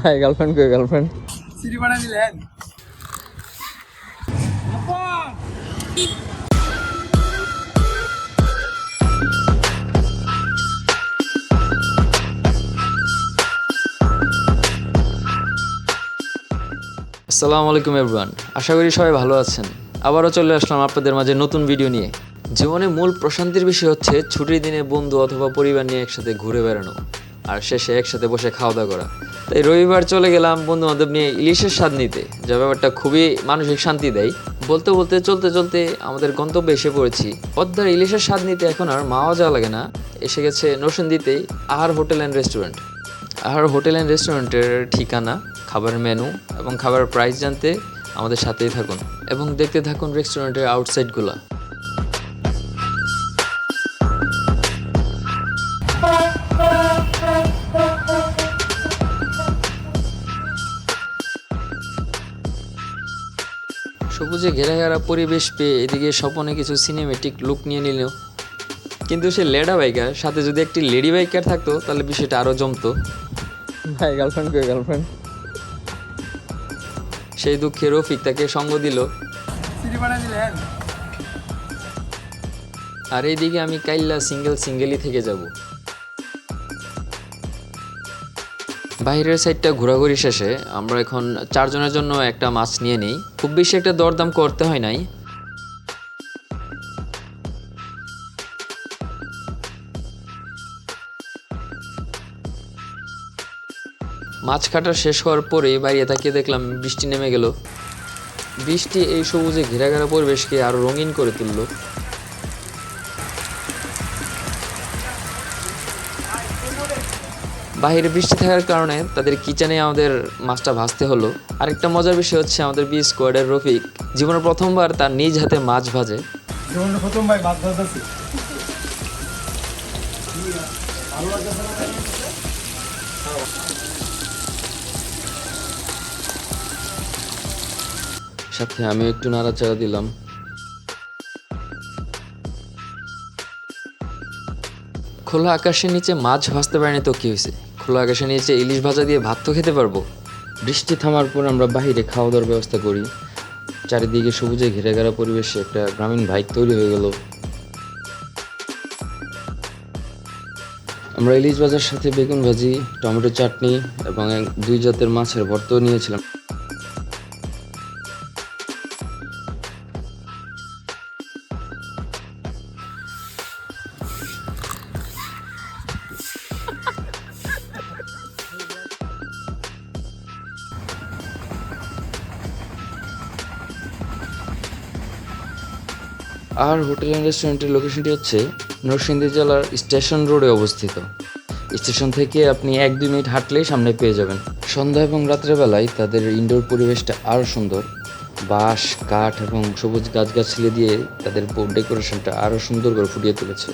ভাই গার্লফ্রেন্ড কই গার্লফ্রেন্ড সিঁড়ি বানাই দিলেন? আসসালামু আলাইকুম এভরিওয়ান আশা করি সবাই ভালো আছেন। আবারও চলে আসলাম আপনাদের মাঝে নতুন ভিডিও নিয়ে। জীবনে মূল প্রশান্তির বিষয় হচ্ছে ছুটির দিনে বন্ধু অথবা পরিবার নিয়ে একসাথে ঘুরে বেড়ানো। আর শেষে একসাথে বসে খাওয়া দাওয়া করা। তাই রবিবার চলে গেলাম বন্ধু বান্ধব নিয়ে ইলিশের স্বাদ নিতে, যা ব্যাপারটা খুবই মানসিক শান্তি দেয়। বলতে বলতে চলতে চলতে আমাদের গন্তব্যে এসে পড়েছি। পদ্মার ইলিশের স্বাদ নিতে এখন আর মাওয়া যাওয়া লাগে না। এসে গেছে নরসিংদীতেই Ahar hotel and restaurant. Ahar hotel and রেস্টুরেন্টের ঠিকানা খাবারের মেনু এবং খাবারের প্রাইস জানতে আমাদের সাথেই থাকুন। এবং দেখতে থাকুন রেস্টুরেন্টের আউটসাইডগুলো। সবুজে ঘেরা ঘেরা পরিবেশ পেয়ে এদিকে স্বপনে কিছু সিনেমেটিক লুক নিয়ে নিল। কিন্তু সে লেডা বাইকার সাথে যদি একটি লেডি বাইকার থাকতো তাহলে বিষয়টা আরও জমতো। ভাই গার্লফ্রেন্ড কই গার্লফ্রেন্ড সেই দুঃখে রফিক তাকে সঙ্গ দিল। আর এইদিকে আমি কাইল্লা সিঙ্গেল সিঙ্গেলই থেকে যাব। বাইরের সাইডটা ঘোরাঘুরি শেষে আমরা এখন চারজনের জন্য একটা মাছ নিয়ে নিই। খুব বেশি একটা দরদাম করতে হয় নাই। মাছ কাটা শেষ হওয়ার পরে বাইরে তাকিয়ে দেখলাম বৃষ্টি নেমে গেল। বৃষ্টি এই সবুজে ঘেরা ঘেরা পরিবেশকে আরও রঙিন করে তুললো। বাইরে বৃষ্টি থাকার কারণে তাদের কিচেনে আমাদের মাছটা ভাজতে হলো। আরেকটা মজার বিষয় হচ্ছে আমাদের বি স্কোয়াডের রফিক জীবনের প্রথমবার তার নিজ হাতে মাছ ভাজে। মাছ সাথে আমি একটু নাড়াচাড়া দিলাম। খোলা আকাশের নিচে মাছ ভাজতে পারেনি তো কি হয়েছে? খোলা আকাশের নিচে ইলিশ ভাজা দিয়ে ভাত তো খেতে পারব। বৃষ্টি থামার পর আমরা বাইরে খাওয়া দাওয়ার ব্যবস্থা করি। চারিদিকে সবুজে ঘিরে ঘেরা পরিবেশে একটা গ্রামীণ ভাইব তৈরি হয়ে গেল। আমরা ইলিশ ভাজার সাথে বেগুন ভাজি, টমেটো চাটনি এবং দুই জাতের মাছের ভর্তাও নিয়েছিলাম। আর হোটেল অ্যান্ড রেস্টুরেন্টের লোকেশনটি হচ্ছে নরসিংদী জেলার স্টেশন রোডে অবস্থিত। স্টেশন থেকে আপনি এক দুই মিনিট হাঁটলেই সামনে পেয়ে যাবেন। সন্ধ্যা এবং রাত্রেবেলায় তাদের ইনডোর পরিবেশটা আরও সুন্দর। বাঁশ, কাঠ এবং সবুজ গাছগাছালি দিয়ে তাদের ডেকোরেশনটা আরও সুন্দর করে ফুটিয়ে তুলেছে।